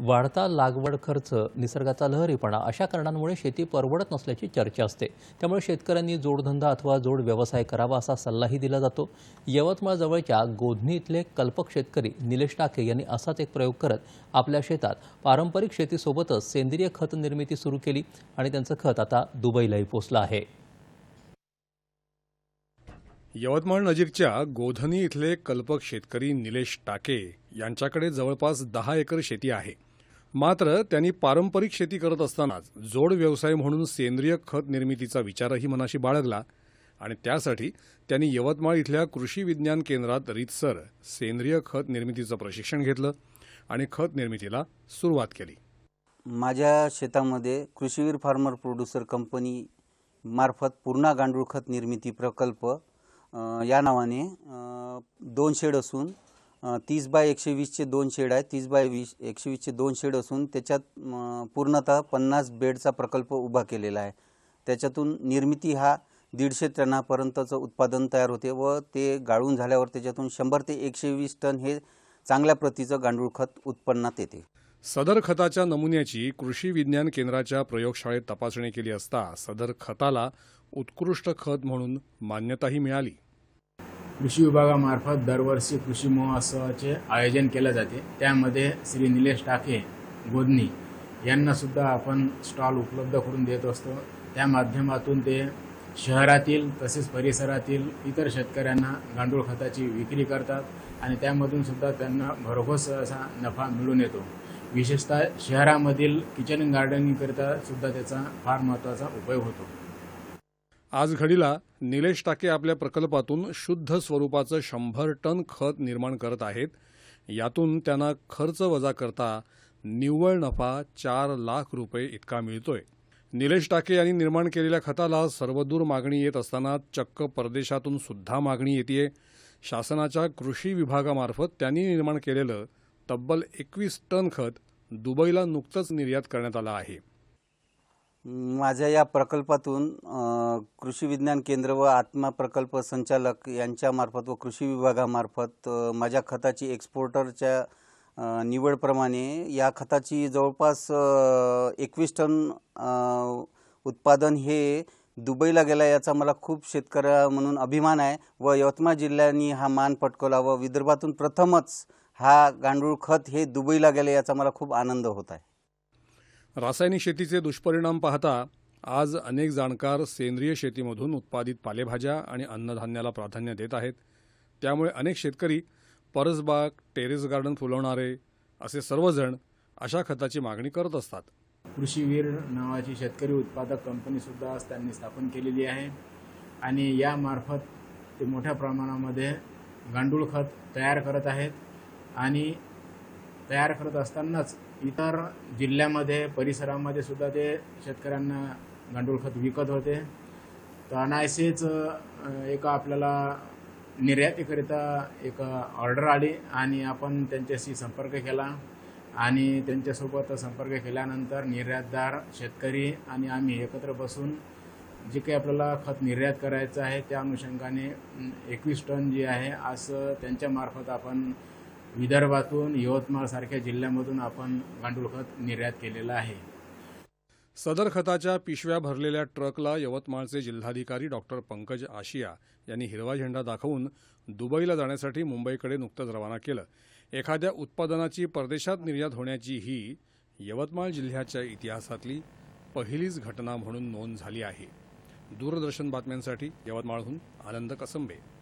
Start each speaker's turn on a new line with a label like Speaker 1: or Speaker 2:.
Speaker 1: वाढता लागवड खर्च निसर्गाचा लहरीपणा अशा कारणांमुळे शेती परवडत नसल्याची चर्चा असते. त्यामुळे शेतकऱ्यांनी जोडधंदा अथवा जोड व्यवसाय करावा असा सल्लाही दिला जातो. यवतमाळजवळच्या गोधनी इथले कल्पक शेतकरी निलेश टाके यांनी असाच एक प्रयोग करत आपल्या शेतात पारंपरिक शेतीसोबतच सेंद्रिय खत निर्मिती सुरू केली आणि त्यांचं खत आता दुबईलाही पोचलं आहे.
Speaker 2: यवतमाळ नजीकच्या गोधनी इथले कल्पक शेतकरी निलेश टाके यांच्याकडे जवळपास दहा एकर शेती आहे. मात्र त्यांनी पारंपरिक शेती करत असतानाच जोड व्यवसाय म्हणून सेंद्रिय खत निर्मितीचा विचारही मनाशी बाळगला आणि त्यासाठी त्यांनी यवतमाळ इथल्या कृषी विज्ञान केंद्रात रीतसर सेंद्रिय खत निर्मितीचं प्रशिक्षण घेतलं आणि खत निर्मितीला सुरुवात केली.
Speaker 3: माझ्या शेतामध्ये कृषीवीर फार्मर प्रोड्युसर कंपनी मार्फत पूर्णा गांडूळ खत निर्मिती प्रकल्प या नावाने दोन शेड असून तीस बाय एकशे वीसचे दोन शेड आहे तीस बाय वीस एकशे वीसचे दोन शेड असून त्याच्यात पूर्णतः पन्नास बेडचा प्रकल्प उभा केलेला आहे. त्याच्यातून निर्मिती हा दीडशे टनापर्यंतचं उत्पादन तयार होते व ते गाळून झाल्यावर त्याच्यातून शंभर ते एकशे वीस टन हे चांगल्या प्रतीचं गांडूळ खत उत्पन्नात येते.
Speaker 2: सदर खताच्या नमुन्याची कृषी विज्ञान केंद्राच्या प्रयोगशाळेत तपासणी केली असता सदर खताला उत्कृष्ट खत म्हणून मान्यताही मिळाली.
Speaker 4: कृषी विभागामार्फत दरवर्षी कृषी महोत्सवाचे आयोजन केले जाते. त्यामध्ये श्री निलेश टाके गोदनी यांनासुद्धा आपण स्टॉल उपलब्ध करून देत असतो. त्या माध्यमातून ते शहरातील तसेच परिसरातील इतर शेतकऱ्यांना गांडूळ खताची विक्री करतात आणि त्यामधून सुद्धा त्यांना भरघोस असा नफा मिळून येतो. विशेषतः शहरामधील किचन गार्डनिंगकरिता सुद्धा त्याचा फार महत्त्वाचा उपयोग होतो.
Speaker 2: आज घडीला निलेश टाके आपल्या प्रकल्पातून शुद्ध स्वरूपाचं शंभर टन खत निर्माण करत आहेत. यातून त्यांना खर्च वजा करता निव्वळ नफा चार लाख रुपये इतका मिळतोय. निलेश टाके यांनी निर्माण केलेल्या खताला सर्वदूर मागणी येत असताना चक्क परदेशातून सुद्धा मागणी येते शासनाच्या कृषी विभागामार्फत त्यांनी निर्माण केलेलं तब्बल एकवीस टन खत दुबईला नुकतंच निर्यात करण्यात आलं आहे.
Speaker 3: माझ्या या प्रकल्पातून कृषी विज्ञान केंद्र व आत्मा प्रकल्प संचालक यांच्यामार्फत व कृषी विभागामार्फत माझ्या खताची एक्सपोर्टरच्या निवडप्रमाणे या खताची जवळपास एकवीस टन उत्पादन हे दुबईला गेला याचा मला खूप शेतकऱ्या म्हणून अभिमान आहे व यवतमाळ जिल्ह्यानी हा मान पटकवला व विदर्भातून प्रथमच हा गांडूळ खत हे दुबईला गेले याचा मला खूप आनंद होत आहे.
Speaker 2: रासायनिक शेतीचे दुष्परिणाम पाहता आज अनेक जाणकार सेंद्रिय शेतीमधून उत्पादित पालेभाज्या आणि अन्नधान्याला प्राधान्य देत आहेत. त्यामुळे अनेक शेतकरी परसबाग टेरेस गार्डन फुलवणारे असे सर्वजण अशा खताची मागणी करत असतात.
Speaker 4: कृषीवीर नावाची शेतकरी उत्पादक कंपनीसुद्धा आज त्यांनी स्थापन केलेली आहे. आणि यामार्फत ते मोठ्या प्रमाणामध्ये गांडूळ खत तयार करत आहेत. आणि तयार करत असतानाच इतर जिल्ह्यामध्ये परिसरामध्ये सुद्धा ते शेतकऱ्यांना गांडूळ खत विकत होते. तर अनायसेच एका आपल्याला निर्यातीकरिता एक ऑर्डर आली आणि आपण त्यांच्याशी संपर्क केला. आणि त्यांच्यासोबत संपर्क केल्यानंतर निर्यातदार शेतकरी आणि आम्ही एकत्र बसून जे काही आपल्याला खत निर्यात करायचं आहे त्या अनुषंगाने एकवीस टन जे आहे असं त्यांच्यामार्फत आपण विदर्भातून यवतमाळसारख्या जिल्ह्यामधून आपण गांडूळ खत निर्यात केलेलं आहे.
Speaker 2: सदर खताच्या पिशव्या भरलेल्या ट्रकला यवतमाळचे जिल्हाधिकारी डॉक्टर पंकज आशिया यांनी हिरवा झेंडा दाखवून दुबईला जाण्यासाठी मुंबईकडे नुकतंच रवाना केलं. एखाद्या उत्पादनाची परदेशात निर्यात होण्याची ही यवतमाळ जिल्ह्याच्या इतिहासातली पहिलीच घटना म्हणून नोंद झाली आहे. दूरदर्शन बातम्यांसाठी यवतमाळहून आनंद कसंबे.